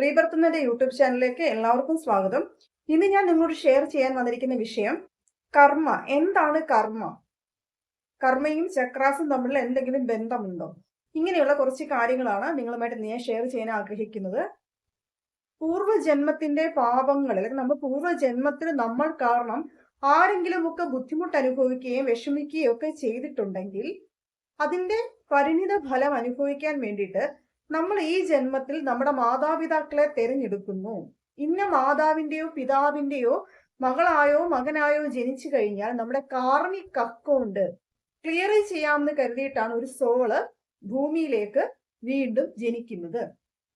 റീബർത്തുന്നതിന്റെ YouTube ചാനലിലേക്ക് എല്ലാവർക്കും സ്വാഗതം. ഇന്ന് ഞാൻ നിങ്ങളോട് ഷെയർ ചെയ്യാൻ വന്നിരിക്കുന്ന വിഷയം കർമ്മ. എന്താണ് കർമ്മ? കർമ്മയും ചക്രാസും തമ്മിൽ എന്തെങ്കിലും ബന്ധമുണ്ടോ? ഇങ്ങനെയുള്ള കുറച്ച് കാര്യങ്ങളാണ് നിങ്ങളുമായിട്ട് ഞാൻ ഷെയർ ചെയ്യാൻ ആഗ്രഹിക്കുന്നത്. പൂർവജന്മത്തിന്റെ പാപങ്ങൾ അല്ലെങ്കിൽ നമ്മൾ പൂർവജന്മത്തിൽ നമ്മൾ കാരണം ആരെങ്കിലുമൊക്കെ ബുദ്ധിമുട്ട് അനുഭവിക്കുകയും വിഷമിക്കുകയും ഒക്കെ ചെയ്തിട്ടുണ്ടെങ്കിൽ അതിന്റെ പരിണിത ഫലം അനുഭവിക്കാൻ വേണ്ടിയിട്ട് നമ്മൾ ഈ ജന്മത്തിൽ നമ്മുടെ മാതാപിതാക്കളെ തിരഞ്ഞെടുക്കുന്നു. ഇന്ന മാതാവിന്റെയോ പിതാവിന്റെയോ മകളായോ മകനായോ ജനിച്ചു കഴിഞ്ഞാൽ നമ്മുടെ കാർമിക് അക്കൗണ്ട് ക്ലിയർ ചെയ്യാമെന്ന് കരുതിയിട്ടാണ് ഒരു സോൾ ഭൂമിയിലേക്ക് വീണ്ടും ജനിക്കുന്നത്.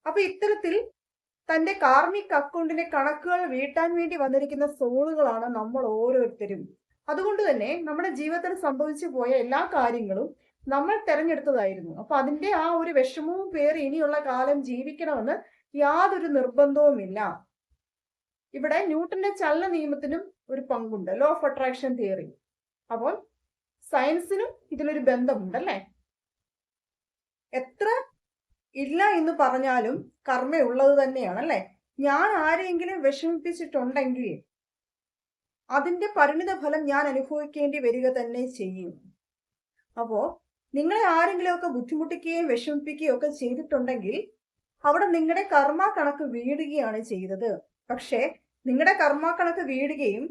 അപ്പൊ ഇത്തരത്തിൽ തന്റെ കാർമിക് അക്കൗണ്ടിന്റെ കണക്കുകൾ വീട്ടാൻ വേണ്ടി വന്നിരിക്കുന്ന സോളുകളാണ് നമ്മൾ ഓരോരുത്തരും. അതുകൊണ്ട് തന്നെ നമ്മുടെ ജീവിതത്തിൽ സംഭവിച്ചു പോയ എല്ലാ കാര്യങ്ങളും നമ്മൾ തെരഞ്ഞെടുത്തതായിരുന്നു. അപ്പൊ അതിന്റെ ആ ഒരു വിഷമവും പേര് ഇനിയുള്ള കാലം ജീവിക്കണമെന്ന് യാതൊരു നിർബന്ധവുമില്ല. ഇവിടെ ന്യൂട്ടന്റെ ചലന നിയമത്തിനും ഒരു പങ്കുണ്ട്. ലോ ഓഫ് അട്രാക്ഷൻ തിയറി അപ്പോൾ സയൻസിനും ഇതിലൊരു ബന്ധമുണ്ട് അല്ലേ? എത്ര ഇല്ല എന്ന് പറഞ്ഞാലും കർമ്മയുള്ളത് തന്നെയാണ് അല്ലേ? ഞാൻ ആരെയെങ്കിലും വിഷമിപ്പിച്ചിട്ടുണ്ടെങ്കിൽ അതിന്റെ പരിണിത ഫലം ഞാൻ അനുഭവിക്കേണ്ടി വരിക തന്നെ ചെയ്യും. അപ്പോ നിങ്ങളെ ആരെങ്കിലുമൊക്കെ ബുദ്ധിമുട്ടിക്കുകയും വിഷമിപ്പിക്കുകയും ഒക്കെ ചെയ്തിട്ടുണ്ടെങ്കിൽ അവിടെ നിങ്ങളുടെ കർമ്മ കണക്ക് വീഴുകയാണ് ചെയ്തത്. പക്ഷേ നിങ്ങളുടെ കർമ്മ കണക്ക് വീഴുകയും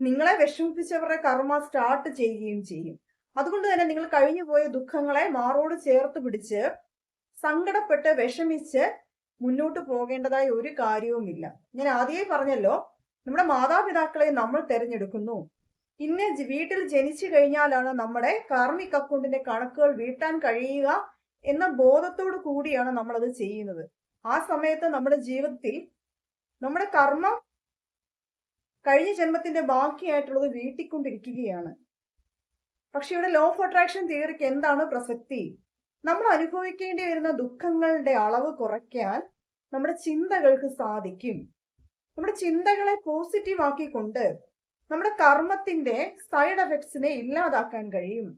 നിങ്ങളെ വിഷമിപ്പിച്ചവരുടെ കർമ്മ സ്റ്റാർട്ട് ചെയ്യുകയും ചെയ്യും. അതുകൊണ്ട് തന്നെ നിങ്ങൾ കഴിഞ്ഞു പോയ ദുഃഖങ്ങളെ മാറോട് ചേർത്ത് പിടിച്ച് സങ്കടപ്പെട്ട് വിഷമിച്ച് മുന്നോട്ട് പോകേണ്ടതായ ഒരു കാര്യവുമില്ല. ഞാൻ ആദ്യമേ പറഞ്ഞല്ലോ നമ്മുടെ മാതാപിതാക്കളെ നമ്മൾ തിരഞ്ഞെടുക്കുന്നു. ഇന്ന വീട്ടിൽ ജനിച്ചു കഴിഞ്ഞാലാണ് നമ്മുടെ കാർമിക് അക്കൗണ്ടിന്റെ കണക്കുകൾ വീട്ടാൻ കഴിയുക എന്ന ബോധത്തോടു കൂടിയാണ് നമ്മൾ അത് ചെയ്യുന്നത്. ആ സമയത്ത് നമ്മുടെ ജീവിതത്തിൽ നമ്മുടെ കർമ്മം കഴിഞ്ഞ ജന്മത്തിന്റെ ബാക്കിയായിട്ടുള്ളത് വീട്ടിക്കൊണ്ടിരിക്കുകയാണ്. പക്ഷെ ഇവിടെ ലോ ഓഫ് അട്രാക്ഷൻ തിയറിക്ക് എന്താണ് പ്രസക്തി? നമ്മൾ അനുഭവിക്കേണ്ടി വരുന്ന ദുഃഖങ്ങളുടെ അളവ് കുറയ്ക്കാൻ നമ്മുടെ ചിന്തകൾക്ക് സാധിക്കും. നമ്മുടെ ചിന്തകളെ പോസിറ്റീവ് ആക്കിക്കൊണ്ട് നമ്മുടെ കർമ്മത്തിന്റെ സൈഡ് എഫക്ട്സിനെ ഇല്ലാതാക്കാൻ കഴിയും.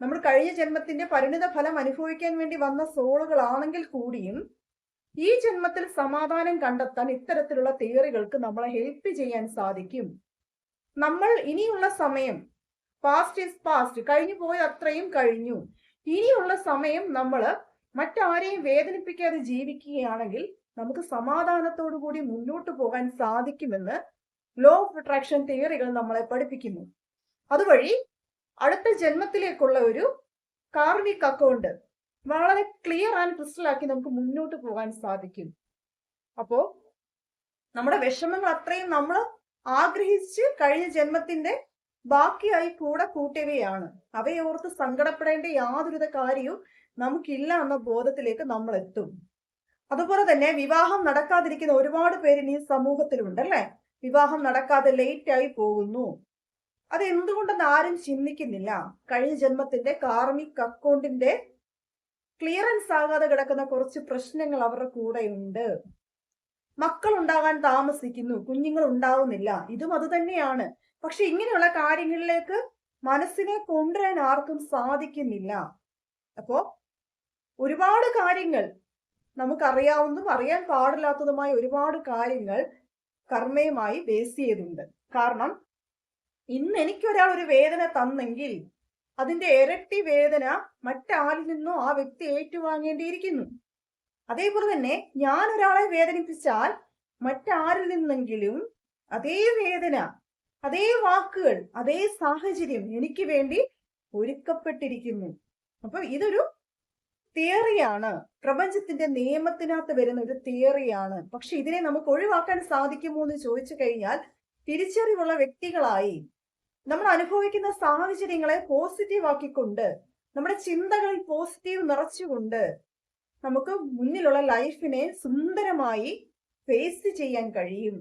നമ്മൾ കഴിഞ്ഞ ജന്മത്തിന്റെ പരിണിത ഫലം അനുഭവിക്കാൻ വേണ്ടി വന്ന സോളുകളാണെങ്കിൽ കൂടിയും ഈ ജന്മത്തിൽ സമാധാനം കണ്ടെത്താൻ ഇത്തരത്തിലുള്ള തിയറികൾക്ക് നമ്മളെ ഹെൽപ്പ് ചെയ്യാൻ സാധിക്കും. നമ്മൾ ഇനിയുള്ള സമയം പാസ്റ്റ് ഇസ് പാസ്റ്റ് കഴിഞ്ഞു പോയ അത്രയും കഴിഞ്ഞു. ഇനിയുള്ള സമയം നമ്മൾ മറ്റാരെയും വേദനിപ്പിക്കാതെ ജീവിക്കുകയാണെങ്കിൽ നമുക്ക് സമാധാനത്തോടു കൂടി മുന്നോട്ട് പോകാൻ സാധിക്കുമെന്ന് ലോ ഓഫ് അട്രാക്ഷൻ തിയറികൾ നമ്മളെ പഠിപ്പിക്കുന്നു. അതുവഴി അടുത്ത ജന്മത്തിലേക്കുള്ള ഒരു കാർമിക് അക്കൗണ്ട് വളരെ ക്ലിയർ ആൻഡ് ക്രിസ്റ്റൽ ആക്കി നമുക്ക് മുന്നോട്ട് പോകാൻ സാധിക്കും. അപ്പോ നമ്മുടെ വിഷമങ്ങൾ അത്രയും നമ്മൾ ആഗ്രഹിച്ച് കഴിഞ്ഞ ജന്മത്തിന്റെ ബാക്കിയായി കൂടെ കൂട്ടിയവയാണ്. അവയോർത്ത് സങ്കടപ്പെടേണ്ട യാതൊരുവിധ കാര്യവും നമുക്കില്ല എന്ന ബോധത്തിലേക്ക് നമ്മൾ എത്തും അതുപോലെ തന്നെ വിവാഹം നടക്കാതിരിക്കുന്ന ഒരുപാട് പേര് ഈ സമൂഹത്തിലുണ്ട് അല്ലേ? വിവാഹം നടക്കാതെ ലേറ്റ് ആയി പോകുന്നു. അത് എന്തുകൊണ്ടെന്ന് ആരും ചിന്തിക്കുന്നില്ല. കഴിഞ്ഞ ജന്മത്തിന്റെ കാർമിക് അക്കൗണ്ടിന്റെ ക്ലിയറൻസ് ആകാതെ കിടക്കുന്ന കുറച്ച് പ്രശ്നങ്ങൾ അവരുടെ കൂടെ ഉണ്ട് മക്കൾ ഉണ്ടാകാൻ താമസിക്കുന്നു. കുഞ്ഞുങ്ങൾ ഉണ്ടാവുന്നില്ല. ഇതും അത് തന്നെയാണ്. പക്ഷെ ഇങ്ങനെയുള്ള കാര്യങ്ങളിലേക്ക് മനസ്സിനെ കൊണ്ടുവരാൻ ആർക്കും സാധിക്കുന്നില്ല. അപ്പോ ഒരുപാട് കാര്യങ്ങൾ നമുക്കറിയാവുന്നതും അറിയാൻ പാടില്ലാത്തതുമായ ഒരുപാട് കാര്യങ്ങൾ കർമ്മയുമായി ബേസ് ചെയ്തുണ്ട്. കാരണം ഇന്ന് എനിക്കൊരാൾ ഒരു വേദന തന്നെങ്കിൽ അതിന്റെ ഇരട്ടി വേദന മറ്റാരിൽ നിന്നോ ആ വ്യക്തി ഏറ്റുവാങ്ങേണ്ടിയിരിക്കുന്നു. അതേപോലെ തന്നെ ഞാൻ ഒരാളെ വേദനിപ്പിച്ചാൽ മറ്റാരിൽ നിന്നെങ്കിലും അതേ വേദന അതേ വാക്കുകൾ അതേ സാഹചര്യം എനിക്ക് വേണ്ടി ഒരുക്കപ്പെട്ടിരിക്കുന്നു. അപ്പൊ ഇതൊരു തിയറിയാണ്. പ്രപഞ്ചത്തിന്റെ നിയമത്തിനകത്ത് വരുന്ന ഒരു തിയറിയാണ്. പക്ഷെ ഇതിനെ നമുക്ക് ഒഴിവാക്കാൻ സാധിക്കുമോ എന്ന് ചോദിച്ചു കഴിഞ്ഞാൽ തിരിച്ചറിവുള്ള വ്യക്തികളായി നമ്മൾ അനുഭവിക്കുന്ന സാഹചര്യങ്ങളെ പോസിറ്റീവ് ആക്കിക്കൊണ്ട് നമ്മുടെ ചിന്തകളിൽ പോസിറ്റീവ് നിറച്ചുകൊണ്ട് നമുക്ക് മുന്നിലുള്ള ലൈഫിനെ സുന്ദരമായി ഫേസ് ചെയ്യാൻ കഴിയും.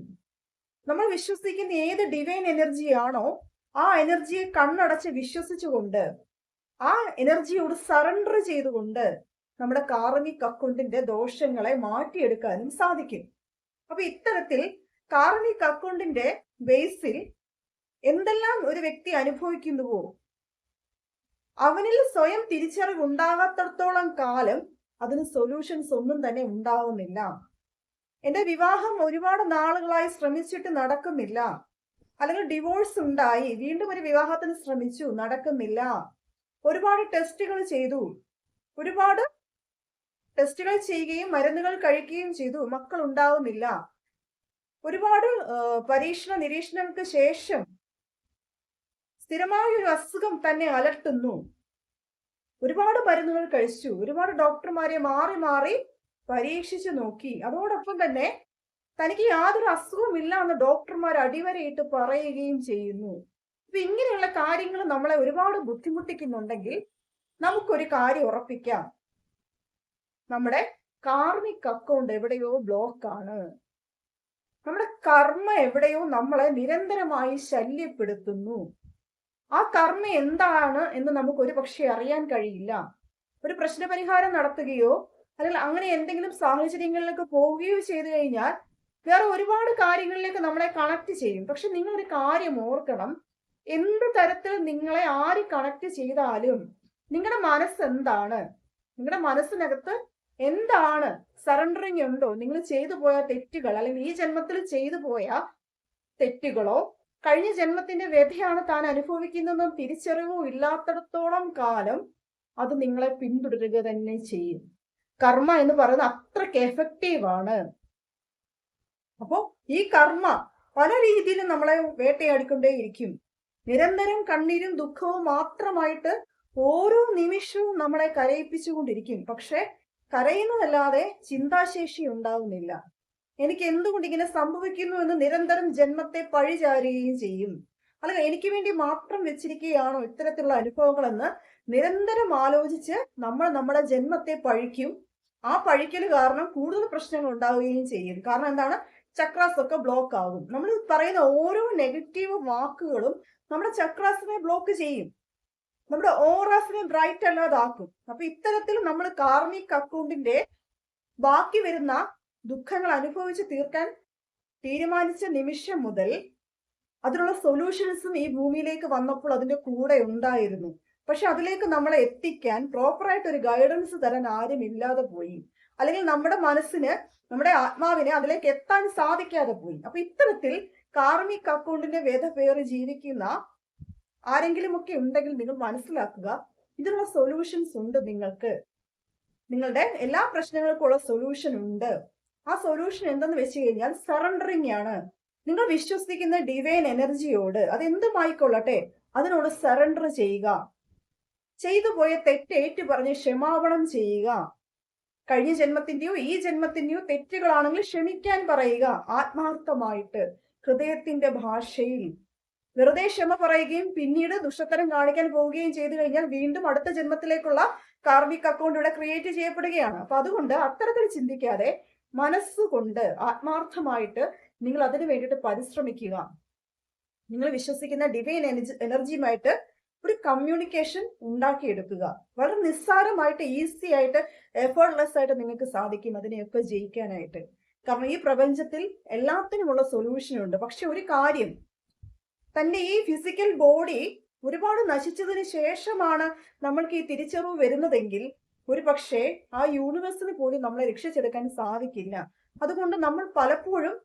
നമ്മൾ വിശ്വസിക്കുന്ന ഏത് ഡിവൈൻ എനർജിയാണോ ആ എനർജിയെ കണ്ണടച്ച് വിശ്വസിച്ചുകൊണ്ട് ആ എനർജിയോട് സറണ്ടർ ചെയ്തുകൊണ്ട് നമ്മുടെ കാർമിക് അക്കൗണ്ടിന്റെ ദോഷങ്ങളെ മാറ്റിയെടുക്കാനും സാധിക്കും. അപ്പൊ ഇത്തരത്തിൽ കാർമിക് അക്കൗണ്ടിന്റെ ബേസിൽ എന്തെല്ലാം ഒരു വ്യക്തി അനുഭവിക്കുന്നുവോ? അവനിൽ സ്വയം തിരിച്ചറിവ് ഉണ്ടാകാത്തടത്തോളം കാലം അതിന് സൊല്യൂഷൻസ് ഒന്നും തന്നെ ഉണ്ടാവുന്നില്ല. എന്റെ വിവാഹം ഒരുപാട് നാളുകളായി ശ്രമിച്ചിട്ട് നടക്കുന്നില്ല. അല്ലെങ്കിൽ ഡിവോഴ്സ് ഉണ്ടായി വീണ്ടും ഒരു വിവാഹത്തിന് ശ്രമിച്ചു നടക്കുന്നില്ല. ഒരുപാട് ടെസ്റ്റുകൾ ചെയ്തു. ഒരുപാട് ടെസ്റ്റുകൾ ചെയ്യുകയും മരുന്നുകൾ കഴിക്കുകയും ചെയ്തു. മക്കൾ ഉണ്ടാവുന്നില്ല. ഒരുപാട് പരീക്ഷണ നിരീക്ഷണങ്ങൾക്ക് ശേഷം സ്ഥിരമായ ഒരു അസുഖം തന്നെ അലട്ടുന്നു. ഒരുപാട് മരുന്നുകൾ കഴിച്ചു. ഒരുപാട് ഡോക്ടർമാരെ മാറി മാറി പരീക്ഷിച്ചു നോക്കി. അതോടൊപ്പം തന്നെ തനിക്ക് യാതൊരു അസുഖമില്ല എന്ന് ഡോക്ടർമാർ അടിവരയിട്ട് പറയുകയും ചെയ്യുന്നു. അപ്പൊ ഇങ്ങനെയുള്ള കാര്യങ്ങൾ നമ്മളെ ഒരുപാട് ബുദ്ധിമുട്ടിക്കുന്നുണ്ടെങ്കിൽ നമുക്കൊരു കാര്യം ഉറപ്പിക്കാം. നമ്മുടെ കാർമിക് അക്കൗണ്ട് എവിടെയോ ബ്ലോക്ക് ആണ്. നമ്മുടെ കർമ്മ എവിടെയോ നമ്മളെ നിരന്തരമായി ശല്യപ്പെടുത്തുന്നു. ആ കർമ്മ എന്താണ് എന്ന് നമുക്ക് ഒരു പക്ഷേ അറിയാൻ കഴിയില്ല. ഒരു പ്രശ്നപരിഹാരം നടത്തുകയോ അല്ലെങ്കിൽ അങ്ങനെ എന്തെങ്കിലും സാഹചര്യങ്ങളിലേക്ക് പോവുകയോ ചെയ്തു കഴിഞ്ഞാൽ വേറെ ഒരുപാട് കാര്യങ്ങളിലേക്ക് നമ്മളെ കണക്ട് ചെയ്യും. പക്ഷെ നിങ്ങൾ ഒരു കാര്യം ഓർക്കണം. എന്ത് തരത്തിൽ നിങ്ങളെ ആര് കണക്ട് ചെയ്താലും നിങ്ങളുടെ മനസ്സ് എന്താണ്? നിങ്ങളുടെ മനസ്സിനകത്ത് എന്താണ് സറണ്ടറിങ് ഉണ്ടോ? നിങ്ങൾ ചെയ്തു പോയ തെറ്റുകൾ അല്ലെങ്കിൽ ഈ ജന്മത്തിൽ ചെയ്തു പോയ തെറ്റുകളോ കഴിഞ്ഞ ജന്മത്തിന്റെ വ്യഥയാണ് താൻ അനുഭവിക്കുന്നതെന്നും തിരിച്ചറിവോ ഇല്ലാത്തടത്തോളം കാലം അത് നിങ്ങളെ പിന്തുടരുക തന്നെ ചെയ്യും. കർമ്മ എന്ന് പറയുന്നത് അത്രയ്ക്ക് എഫക്റ്റീവ് ആണ്. അപ്പോ ഈ കർമ്മ പല രീതിയിലും നമ്മളെ വേട്ടയാടിക്കൊണ്ടേയിരിക്കും. നിരന്തരം കണ്ണീരും ദുഃഖവും മാത്രമായിട്ട് ഓരോ നിമിഷവും നമ്മളെ കരയിപ്പിച്ചുകൊണ്ടിരിക്കും. പക്ഷെ കരയുന്നതല്ലാതെ ചിന്താശേഷി ഉണ്ടാവുന്നില്ല. എനിക്ക് എന്തുകൊണ്ട് ഇങ്ങനെ സംഭവിക്കുന്നു എന്ന് നിരന്തരം ജന്മത്തെ പഴിചാരുകയും ചെയ്യും. അല്ലെങ്കിൽ എനിക്ക് വേണ്ടി മാത്രം വെച്ചിരിക്കുകയാണോ ഇത്തരത്തിലുള്ള അനുഭവങ്ങളെന്ന് നിരന്തരം ആലോചിച്ച് നമ്മൾ നമ്മുടെ ജന്മത്തെ പഴിക്കും. ആ പഴിക്കൽ കാരണം കൂടുതൽ പ്രശ്നങ്ങൾ ഉണ്ടാവുകയും ചെയ്യും. കാരണം എന്താണ്? ചക്രാസ് ഒക്കെ ബ്ലോക്ക് ആകും. നമ്മൾ പറയുന്ന ഓരോ നെഗറ്റീവ് വാക്കുകളും നമ്മുടെ ചക്രാസിനെ ബ്ലോക്ക് ചെയ്യും. നമ്മുടെ ഓറാസിനെ ബ്രൈറ്റ് അല്ലാതാക്കും. അപ്പൊ ഇത്തരത്തിൽ നമ്മൾ കാർമിക് അക്കൗണ്ടിന്റെ ബാക്കി വരുന്ന ദുഃഖങ്ങൾ അനുഭവിച്ച് തീർക്കാൻ തീരുമാനിച്ച നിമിഷം മുതൽ അതിനുള്ള സൊല്യൂഷൻസും ഈ ഭൂമിയിലേക്ക് വന്നപ്പോൾ അതിന്റെ കൂടെ ഉണ്ടായിരുന്നു. പക്ഷെ അതിലേക്ക് നമ്മളെ എത്തിക്കാൻ പ്രോപ്പറായിട്ട് ഒരു ഗൈഡൻസ് തരാൻ ആരും ഇല്ലാതെ പോയി. അല്ലെങ്കിൽ നമ്മുടെ മനസ്സിന് നമ്മുടെ ആത്മാവിനെ അതിലേക്ക് എത്താൻ സാധിക്കാതെ പോയി. അപ്പൊ ഇത്തരത്തിൽ കാർമിക് അക്കൗണ്ടിന്റെ വ്യത പേറി ജീവിക്കുന്ന ആരെങ്കിലും ഒക്കെ ഉണ്ടെങ്കിൽ നിങ്ങൾ മനസ്സിലാക്കുക. ഇതിനുള്ള സൊല്യൂഷൻസ് ഉണ്ട് നിങ്ങൾക്ക്. നിങ്ങളുടെ എല്ലാ പ്രശ്നങ്ങൾക്കുള്ള സൊല്യൂഷൻ ഉണ്ട്. ആ സൊല്യൂഷൻ എന്തെന്ന് വെച്ച് കഴിഞ്ഞാൽ സറണ്ടറിങ് ആണ്. നിങ്ങൾ വിശ്വസിക്കുന്ന ഡിവൈൻ എനർജിയോട് അതെന്തുമായിക്കൊള്ളട്ടെ? അതിനോട് സറണ്ടർ ചെയ്യുക. ചെയ്തു പോയ തെറ്റ് ഏറ്റു പറഞ്ഞ് ക്ഷമാപണം ചെയ്യുക. കഴിഞ്ഞ ജന്മത്തിന്റെയോ ഈ ജന്മത്തിന്റെയോ തെറ്റുകളാണെങ്കിൽ ക്ഷമിക്കാൻ പറയുക. ആത്മാർത്ഥമായിട്ട്. ഹൃദയത്തിന്റെ ഭാഷയിൽ. വെറുതെ ക്ഷമ പറയുകയും പിന്നീട് ദുഷ്ടത്തരം കാണിക്കാൻ പോവുകയും ചെയ്തു കഴിഞ്ഞാൽ വീണ്ടും അടുത്ത ജന്മത്തിലേക്കുള്ള കാർമിക് അക്കൗണ്ട് ഇവിടെ ക്രിയേറ്റ് ചെയ്യപ്പെടുകയാണ്. അപ്പൊ അതുകൊണ്ട് അത്തരത്തിൽ ചിന്തിക്കാതെ മനസ്സുകൊണ്ട് ആത്മാർത്ഥമായിട്ട് നിങ്ങൾ അതിനു വേണ്ടിയിട്ട് പരിശ്രമിക്കുക. നിങ്ങൾ വിശ്വസിക്കുന്ന ഡിവൈൻ എനർജി എനർജിയുമായിട്ട് ഒരു കമ്മ്യൂണിക്കേഷൻ ഉണ്ടാക്കിയെടുക്കുക. വളരെ നിസ്സാരമായിട്ട് ഈസി ആയിട്ട് എഫേർട്ട്ലെസ് ആയിട്ട് നിങ്ങൾക്ക് സാധിക്കും അതിനെയൊക്കെ ജയിക്കാനായിട്ട്. കാരണം ഈ പ്രപഞ്ചത്തിൽ എല്ലാത്തിനുമുള്ള സൊല്യൂഷൻ ഉണ്ട്. പക്ഷെ ഒരു കാര്യം തന്റെ ഈ ഫിസിക്കൽ ബോഡി ഒരുപാട് നശിച്ചതിന് ശേഷമാണ് നമ്മൾക്ക് ഈ തിരിച്ചറിവ് വരുന്നതെങ്കിൽ ഒരു പക്ഷേ ആ യൂണിവേഴ്സിന് പോലും നമ്മളെ രക്ഷിച്ചെടുക്കാൻ സാധിക്കില്ല. അതുകൊണ്ട് നമ്മൾ പലപ്പോഴും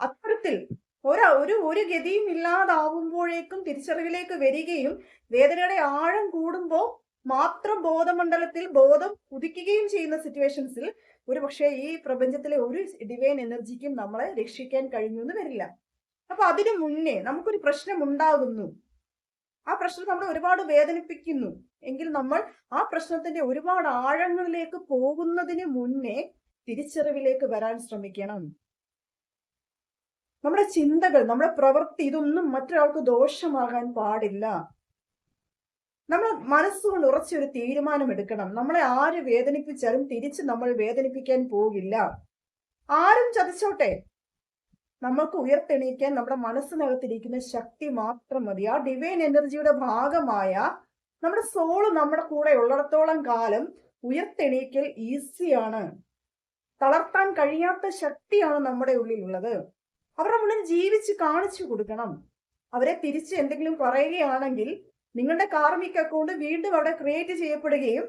അത്തരത്തിൽ ഒരു ഒരു ഒരു ഗതിയും ഇല്ലാതാവുമ്പോഴേക്കും തിരിച്ചറിവിലേക്ക് വരികയും വേദനയുടെ ആഴം കൂടുമ്പോൾ മാത്രം ബോധമണ്ഡലത്തിൽ ബോധം ഉദിക്കുകയും ചെയ്യുന്ന സിറ്റുവേഷൻസിൽ ഒരു പക്ഷേ ഈ പ്രപഞ്ചത്തിലെ ഒരു ഡിവൈൻ എനർജിക്കും നമ്മളെ രക്ഷിക്കാൻ കഴിഞ്ഞു എന്ന് വരില്ല. അപ്പൊ അതിനു മുന്നേ നമുക്കൊരു പ്രശ്നം ഉണ്ടാകുന്നു. ആ പ്രശ്നം നമ്മൾ ഒരുപാട് വേദനിപ്പിക്കുന്നു. എങ്കിൽ നമ്മൾ ആ പ്രശ്നത്തിന്റെ ഒരുപാട് ആഴങ്ങളിലേക്ക് പോകുന്നതിന് മുന്നേ തിരിച്ചറിവിലേക്ക് വരാൻ ശ്രമിക്കണം. നമ്മുടെ ചിന്തകൾ നമ്മുടെ പ്രവൃത്തി ഇതൊന്നും മറ്റൊരാൾക്ക് ദോഷമാകാൻ പാടില്ല. നമ്മൾ മനസ്സുകൊണ്ട് ഉറച്ചൊരു തീരുമാനം എടുക്കണം നമ്മളെ ആര് വേദനിപ്പിച്ചാലും തിരിച്ച് നമ്മൾ വേദനിപ്പിക്കാൻ പോകില്ല. ആരും ചതിച്ചോട്ടെ. നമ്മൾക്ക് ഉയർത്തെണീക്കാൻ നമ്മുടെ മനസ്സിനകത്തിരിക്കുന്ന ശക്തി മാത്രം മതി. ആ ഡിവൈൻ എനർജിയുടെ ഭാഗമായ നമ്മുടെ സോൾ നമ്മുടെ കൂടെ ഉള്ളിടത്തോളം കാലം ഉയർത്തെണീക്കൽ ഈസിയാണ് തളർത്താൻ കഴിയാത്ത ശക്തിയാണ് നമ്മുടെ ഉള്ളിലുള്ളത്. അവരുടെ മുന്നിൽ ജീവിച്ച് കാണിച്ചു കൊടുക്കണം. അവരെ തിരിച്ച് എന്തെങ്കിലും പറയുകയാണെങ്കിൽ നിങ്ങളുടെ കാർമിക് അക്കൗണ്ട് വീണ്ടും അവിടെ ക്രിയേറ്റ് ചെയ്യപ്പെടുകയും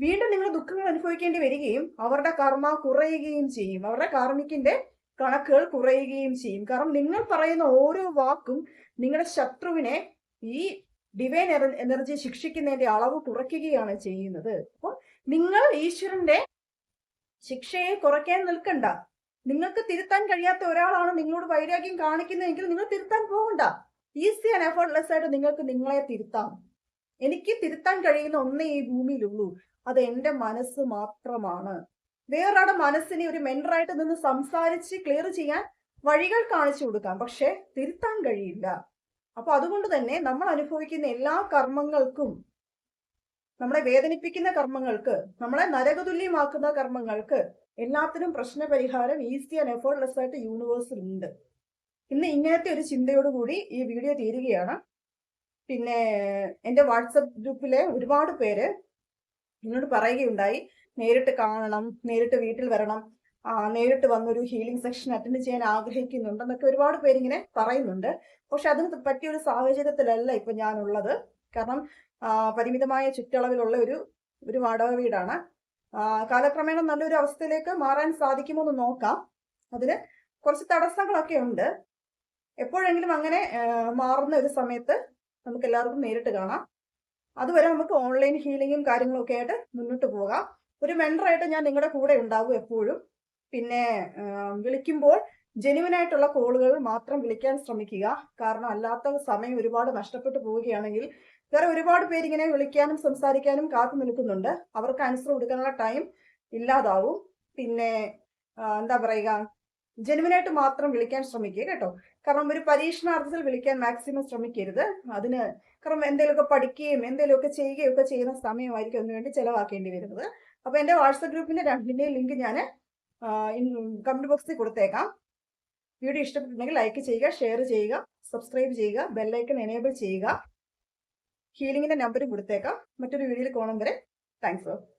വീണ്ടും നിങ്ങൾ ദുഃഖങ്ങൾ അനുഭവിക്കേണ്ടി വരികയും അവരുടെ കർമ്മ കുറയുകയും ചെയ്യും. അവരുടെ കാർമിക്കിന്റെ കണക്കുകൾ കുറയുകയും ചെയ്യും. കാരണം നിങ്ങൾ പറയുന്ന ഓരോ വാക്കും നിങ്ങളുടെ ശത്രുവിനെ ഈ ഡിവൈൻ എനർജി ശിക്ഷിക്കുന്നതിന്റെ അളവ് കുറയ്ക്കുകയാണ് ചെയ്യുന്നത്. അപ്പോൾ നിങ്ങൾ ഈശ്വരന്റെ ശിക്ഷയെ കുറയ്ക്കാൻ നിൽക്കണ്ട. നിങ്ങൾക്ക് തിരുത്താൻ കഴിയാത്ത ഒരാളാണ് നിങ്ങളോട് വൈരാഗ്യം കാണിക്കുന്നതെങ്കിൽ നിങ്ങൾ തിരുത്താൻ പോകണ്ട. ഈസി ആൻഡ് എഫേർട്ട്ലെസ് ആയിട്ട് നിങ്ങൾക്ക് നിങ്ങളെ തിരുത്താം. എനിക്ക് തിരുത്താൻ കഴിയുന്ന ഒന്നേ ഈ ഭൂമിയിലുള്ളൂ. അത് എന്റെ മനസ്സ് മാത്രമാണ്. വേറൊരാളുടെ മനസ്സിനെ ഒരു മെന്ററായിട്ട് നിന്ന് സംസാരിച്ച് ക്ലിയർ ചെയ്യാൻ വഴികൾ കാണിച്ചു കൊടുക്കാം. പക്ഷെ തിരുത്താൻ കഴിയില്ല. അപ്പൊ അതുകൊണ്ട് തന്നെ നമ്മൾ അനുഭവിക്കുന്ന എല്ലാ കർമ്മങ്ങൾക്കും നമ്മളെ വേദനിപ്പിക്കുന്ന കർമ്മങ്ങൾക്ക് നമ്മളെ നരകതുല്യമാക്കുന്ന കർമ്മങ്ങൾക്ക് എല്ലാത്തിനും പ്രശ്നപരിഹാരം ഈസി ആൻഡ് എഫേർട്ട്ലെസ് ആയിട്ട് യൂണിവേഴ്സിൽ ഉണ്ട് ഇന്ന് ഇങ്ങനത്തെ ഒരു ചിന്തയോടുകൂടി ഈ വീഡിയോ തീരുകയാണ്. പിന്നെ എന്റെ വാട്സപ്പ് ഗ്രൂപ്പിലെ ഒരുപാട് പേര് എന്നോട് പറയുകയുണ്ടായി നേരിട്ട് കാണണം നേരിട്ട് വീട്ടിൽ വരണം നേരിട്ട് വന്നൊരു ഹീലിംഗ് സെക്ഷൻ അറ്റൻഡ് ചെയ്യാൻ ആഗ്രഹിക്കുന്നുണ്ടെന്നൊക്കെ ഒരുപാട് പേരിങ്ങനെ പറയുന്നുണ്ട്. പക്ഷെ അതിന് പറ്റിയ ഒരു സാഹചര്യത്തിലല്ല ഇപ്പൊ ഞാനുള്ളത്. കാരണം പരിമിതമായ ചുറ്റളവിലുള്ള ഒരു ഒരു വാടക വീടാണ്. കാലക്രമേണ നല്ലൊരു അവസ്ഥയിലേക്ക് മാറാൻ സാധിക്കുമോ എന്ന് നോക്കാം. അതിന് കുറച്ച് തടസ്സങ്ങളൊക്കെ ഉണ്ട്. എപ്പോഴെങ്കിലും അങ്ങനെ മാറുന്ന ഒരു സമയത്ത് നമുക്ക് എല്ലാവർക്കും നേരിട്ട് കാണാം. അതുവരെ നമുക്ക് ഓൺലൈൻ ഹീലിങ്ങും കാര്യങ്ങളും ഒക്കെ ആയിട്ട് മുന്നോട്ട് പോകാം. ഒരു മെൻഡറായിട്ട് ഞാൻ നിങ്ങളുടെ കൂടെ ഉണ്ടാകും എപ്പോഴും. പിന്നെ വിളിക്കുമ്പോൾ ജെനുവിനായിട്ടുള്ള കോളുകൾ മാത്രം വിളിക്കാൻ ശ്രമിക്കുക. കാരണം അല്ലാത്ത സമയം ഒരുപാട് നഷ്ടപ്പെട്ടു പോവുകയാണെങ്കിൽ വേറെ ഒരുപാട് പേര് ഇങ്ങനെ വിളിക്കാനും സംസാരിക്കാനും കാത്തു നിൽക്കുന്നുണ്ട്. അവർക്ക് ആൻസർ കൊടുക്കാനുള്ള ടൈം ഇല്ലാതാവും. പിന്നെ എന്താ പറയുക ജെനുവിനായിട്ട് മാത്രം വിളിക്കാൻ ശ്രമിക്കുക കേട്ടോ. കാരണം ഒരു പരീക്ഷണാർത്ഥത്തിൽ വിളിക്കാൻ മാക്സിമം ശ്രമിക്കരുത്. അതിന് കാരണം എന്തെങ്കിലുമൊക്കെ പഠിക്കുകയും എന്തെങ്കിലുമൊക്കെ ചെയ്യുകയും ഒക്കെ ചെയ്യുന്ന സമയമായിരിക്കും അതിന് വേണ്ടി ചിലവാക്കേണ്ടി വരുന്നത്. അപ്പോൾ എന്റെ വാട്സപ്പ് ഗ്രൂപ്പിന്റെ രണ്ടിന്റെയും ലിങ്ക് ഞാൻ കമന്റ് ബോക്സിൽ കൊടുത്തേക്കാം. വീഡിയോ ഇഷ്ടപ്പെട്ടിട്ടുണ്ടെങ്കിൽ ലൈക്ക് ചെയ്യുക ഷെയർ ചെയ്യുക സബ്സ്ക്രൈബ് ചെയ്യുക ബെല്ലൈക്കൺ എനേബിൾ ചെയ്യുക. ഹീലിംഗിന്റെ നമ്പറും കൊടുത്തേക്കാം. മറ്റൊരു വീഡിയോയിൽ കോണം വരെ. താങ്ക്സ്